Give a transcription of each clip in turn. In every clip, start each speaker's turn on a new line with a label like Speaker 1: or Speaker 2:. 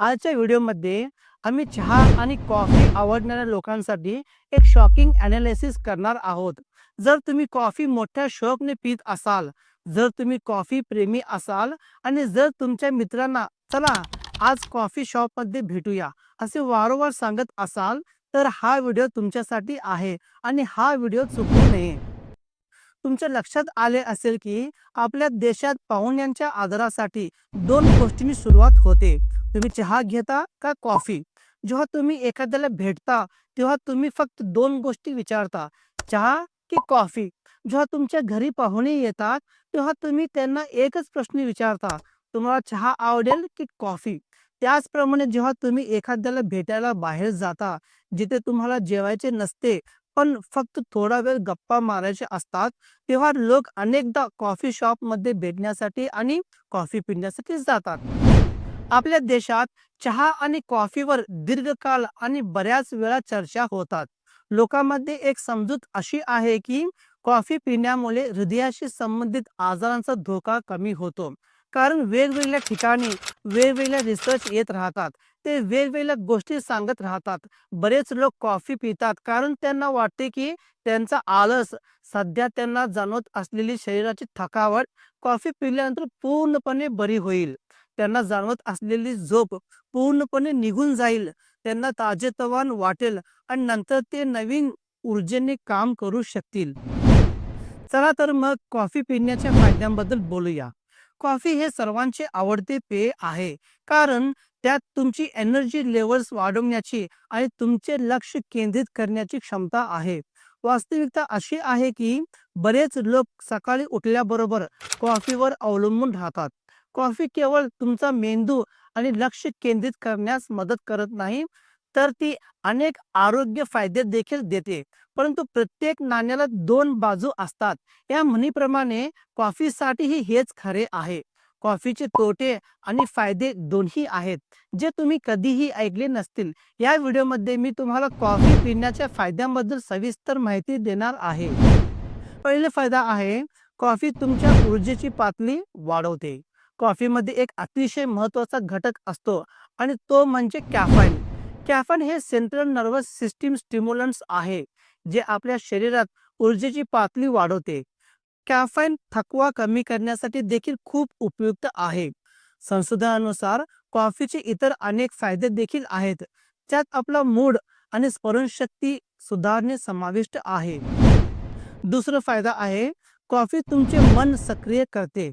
Speaker 1: आजच्या व्हिडिओमध्ये आम्ही चहा आणि कॉफी आवडणाऱ्या लोकांसाठी एक शॉकिंग ॲनालिसिस करणार आहोत. जर तुम्ही कॉफी मोठ्या शौकने पित असाल जर तुम्ही कॉफी प्रेमी असाल आणि जर तुमच्या मित्रांना चला आज कॉफी शॉपमध्ये भेटूया असे वारंवार सांगत असाल तर हा व्हिडिओ तुमच्यासाठी आहे आणि हा व्हिडिओ चुकू नये. तुमच्या लक्षात आले असेल की आपल्या देशात पाहुण्यांच्या आदरासाठी दोन गोष्टींनी सुरुवात होते. तुम्ही चहा घेता का कॉफी? जेव्हा तुम्ही एखाद्याला भेटता तेव्हा तुम्ही फक्त दोन गोष्टी विचारता चहा की कॉफी? जेव्हा तुमच्या घरी पाहुणे येतात तेव्हा तुम्ही त्यांना एकच प्रश्न विचारता तुम्हाला चहा आवडेल की कॉफी? त्याचप्रमाणे जेव्हा तुम्ही एखाद्याला भेटायला बाहेर जाता जिथे तुम्हाला जेवायचे नसते पण फक्त थोडा वेळ गप्पा मारायचे असतात तेव्हा लोक अनेकदा कॉफी शॉपमध्ये भेटण्यासाठी आणि कॉफी पिण्यासाठी जातात. आपल्या देशात चहा आणि कॉफीवर दीर्घकाल आणि बऱ्याच वेळा चर्चा होतात. लोकांमध्ये एक समजूत अशी आहे की कॉफी पिण्यामुळे हृदयाशी संबंधित आजारांचा धोका कमी होतो. कारण वेगवेगळ्या ठिकाणी वेगवेगळ्या रिसर्च येत राहतात. ते वेगवेगळ्या गोष्टी सांगत राहतात. बरेच लोक कॉफी पितात कारण त्यांना वाटते की त्यांचा आलस सध्या त्यांना जाणवत असलेली शरीराची थकावट कॉफी पिल्यानंतर पूर्णपणे बरी होईल. त्यांना जाणवत असलेली झोप पूर्णपणे निघून जाईल. त्यांना ताजेतवान वाटेल आणि नंतर ते नवीन ऊर्जेने काम करू शकतील. चला तर मग कॉफी पिण्याच्या फायद्यांबद्दल बोलूया. कॉफी हे सर्वांचे आवडते पेय आहे. कारण त्यात तुमची एनर्जी लेवल्स वाढवण्याची आणि तुमचे लक्ष केंद्रित करण्याची क्षमता आहे. वास्तविकता अशी आहे की बरेच लोक सकाळी उठल्याबरोबर कॉफीवर अवलंबून राहतात. कॉफी केवळ तुमचा मेंदू आणि लक्ष केंद्रित करण्यास मदत करत नाही तर ती अनेक आरोग्य फायदे देखील देते. परंतु प्रत्येक नाण्याला दोन बाजू असतात. या म्हणीप्रमाणे कॉफीसाठीही हेच खरे आहे. कॉफीचे तोटे आणि फायदे दोन्ही आहेत जे तुम्ही कधीही ऐकले नसतील. या व्हिडिओमध्ये मी तुम्हाला कॉफी पिण्याच्या फायद्यांबद्दल सविस्तर माहिती देणार आहे. पहिले फायदा आहे कॉफी तुमच्या ऊर्जेची पातळी वाढवते. कॉफीमध्ये एक अतिशय महत्त्वाचा घटक असतो आणि तो म्हणजे कॅफाईन. कॅफाईन हे सेंट्रल नर्वस सिस्टीम स्टिम्युलंट्स आहे जे आपल्या शरीरात ऊर्जेची पातळी वाढवते. कॅफाईन थकवा कमी करण्यासाठी देखील खूप उपयुक्त आहे. संशोधनानुसार कॉफीचे इतर अनेक फायदे देखील आहेत. त्यात आपला मूड आणि स्मरणशक्ती सुधारणे समाविष्ट आहे. दुसरा फायदा आहे कॉफी तुमचे मन सक्रिय करते.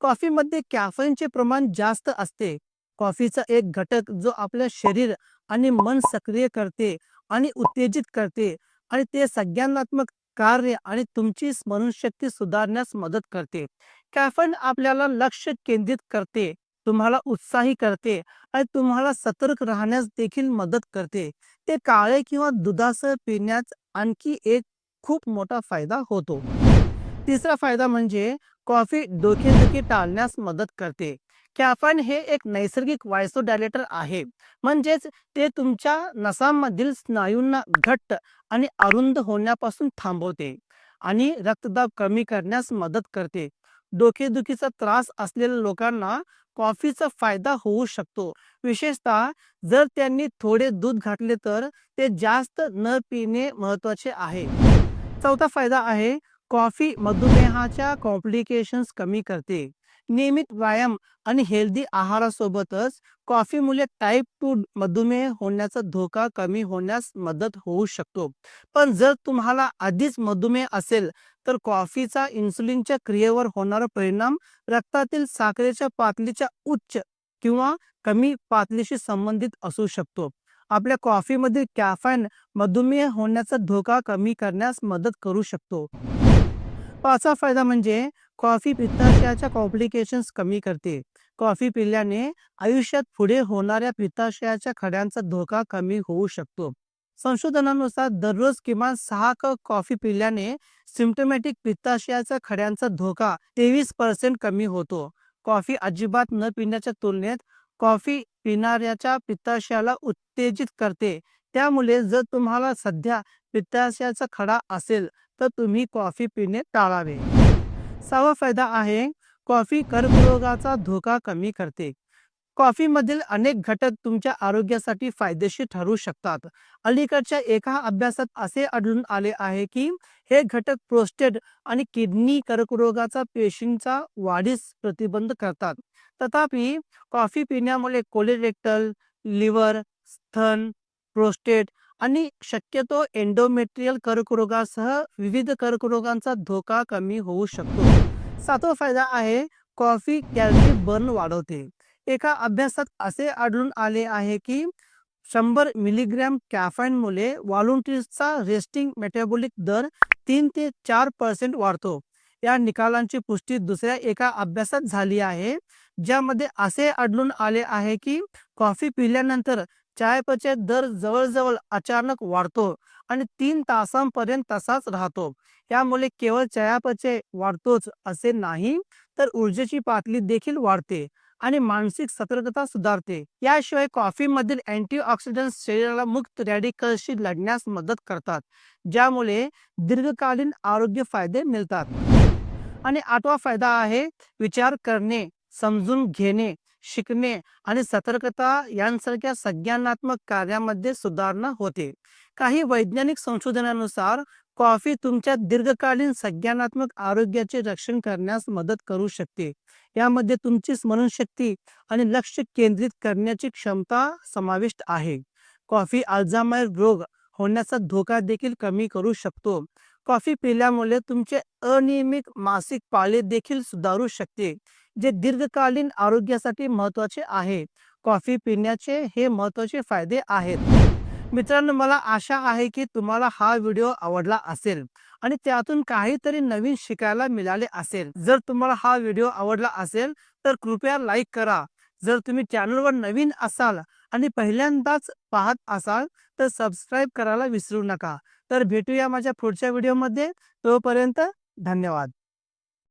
Speaker 1: कॉफीमध्ये कॅफेनचे प्रमाण जास्त असते. कॉफीचा एक घटक जो आपल्या शरीर आणि मन सक्रिय करते आणि उत्तेजित करते आणि ते संज्ञानात्मक कार्य आणि तुमची स्मरणशक्ती सुधारण्यास मदत करते. कॅफेन आपल्याला लक्ष केंद्रित करते तुम्हाला उत्साही करते आणि तुम्हाला सतर्क राहण्यास देखील मदत करते. ते काळे किंवा दुधासह पिण्यास आणखी एक खूप मोठा फायदा होतो. तिसरा फायदा म्हणजे कॉफी डोकेदुखी टाळण्यास मदत करते. कॅफाईन हे एक नैसर्गिक वायसोडायलेटर आहे. म्हणजेच ते तुमच्या नसांमधील स्नायूंना घट्ट आणि अरुंद होण्यापासून थांबवते आणि रक्तदाब कमी करण्यास मदत करते. डोकेदुखीचा त्रास असलेल्या लोकांना कॉफीचा फायदा होऊ शकतो. विशेषतः जर त्यांनी थोडे दूध घातले तर ते जास्त न पिणे महत्त्वाचे आहे. चौथा फायदा आहे कॉफी मधुमेहाच्या कॉम्प्लिकेशन्स कमी करते. नियमित व्यायाम आणि हेल्दी आहारासोबतच कॉफीमुळे टाईप टू मधुमेह होण्याचा धोका कमी होण्यास मदत होऊ शकतो. पण जर तुम्हाला आधीच मधुमेह असेल तर कॉफीचा इन्सुलिनच्या क्रियेवर होणारा परिणाम रक्तातील साखरेच्या पातळीच्या उच्च किंवा कमी पातळीशी संबंधित असू शकतो. आपल्या कॉफीमधील कॅफाईन मधुमेह होण्याचा धोका कमी करण्यास मदत करू शकतो. पाचवा फायदा म्हणजे कॉफी पित्ताशयाच्या कॉम्प्लिकेशन्स कमी करते. कॉफी पिल्याने आयुष्यात पुढे होणाऱ्या पित्ताशयाच्या खड्यांचा धोका कमी होऊ शकतो. संशोधनानुसार दररोज किमान सहा कप कॉफी पिल्याने सिम्टमॅटिक पित्ताशयाच्या खड्यांचा धोका तेवीस पर्सेंट कमी होतो. कॉफी अजिबात न पिण्याच्या तुलनेत कॉफी पिणाऱ्याच्या पित्ताशयाला उत्तेजित करते. त्यामुळे जर तुम्हाला सध्या पित्ताशयाचा खडा असेल तर तुम्ही कॉफी पिणे टाळावे. सहावा फायदा आहे कॉफी कर्करोगाचा धोका कमी करते. कॉफीमधील अनेक घटक तुमच्या आरोग्यासाठी फायदेशीर ठरू शकतात. अलीकडच्या एका अभ्यासात असे आढळून आले आहे की हे घटक प्रोस्टेट आणि किडनी कर्करोगाचा पेशींचा वाढीस प्रतिबंध करतात. तथापि कॉफी पिण्यामुळे कोलेरेक्टल लिव्हर स्तन प्रोस्टेट आणि शक्यतो एंडोमेट्रियल कर्करोगासह विविध कर्करोगांचा धोका कमी होऊ शकतो. सातवा फायदा आहे कॉफी कॅलरी बर्न वाढवते. एका अभ्यासात असे आढळून आले आहे की शंभर मिलीग्रॅम कॅफाईनमुळे व्हॉलंटियर्सचा रेस्टिंग मेटाबॉलिक दर तीन ते चार पर्सेंट वाढतो. या निकालांची पुष्टी दुसऱ्या एका अभ्यासात झाली आहे ज्यामध्ये असे आढळून आले आहे की कॉफी पिल्यानंतर चहापचे दर जवळजवळ अचानक वाढतो आणि तीन तासांपर्यंत तसाच राहतो. यामुळे केवळ चयापचय वाढतोच असे नाही तर ऊर्जेची पातळी देखील वाढते आणि मानसिक सतर्कता सुधारते. याशिवाय कॉफीमधील अँटीऑक्सिडंट्स शरीराला मुक्त रॅडिकल्सशी लढण्यास मदत करतात ज्यामुळे दीर्घकालीन आरोग्य फायदे मिळतात. आणि आठवा फायदा आहे विचार करणे समजून घेणे शिकणे आणि सतर्कता यांसारख्या संज्ञानात्मक कार्यामध्ये सुधारणा होते. काही वैज्ञानिक संशोधनानुसार कॉफी तुमच्या दीर्घकालीन संज्ञानात्मक आरोग्याचे रक्षण करण्यास मदत करू शकते. यामध्ये तुमची स्मरणशक्ती आणि लक्ष केंद्रित करण्याची क्षमता समाविष्ट आहे. कॉफी अल्झामायर रोग होण्याचा धोका देखील कमी करू शकतो. कॉफी पिल्यामुळे तुमचे अनियमित मासिक पाळी देखील सुधारू शकते. जे दीर्घकालीन आरोग्यासाठी महत्त्वाचे आहे. कॉफी पिण्याचे हे महत्त्वाचे फायदे आहेत. मित्रांनो मला आशा आहे की तुम्हाला हा व्हिडिओ आवडला असेल आणि त्यातून काहीतरी नवीन शिकायला मिळाले असेल. जर तुम्हाला हा व्हिडिओ आवडला असेल तर कृपया लाईक करा. जर तुम्ही चॅनलवर नवीन असाल आणि पहिल्यांदाच पाहत असाल तर सबस्क्राईब करायला विसरू नका. तर भेटूया माझ्या पुढच्या व्हिडिओमध्ये. तोपर्यंत धन्यवाद.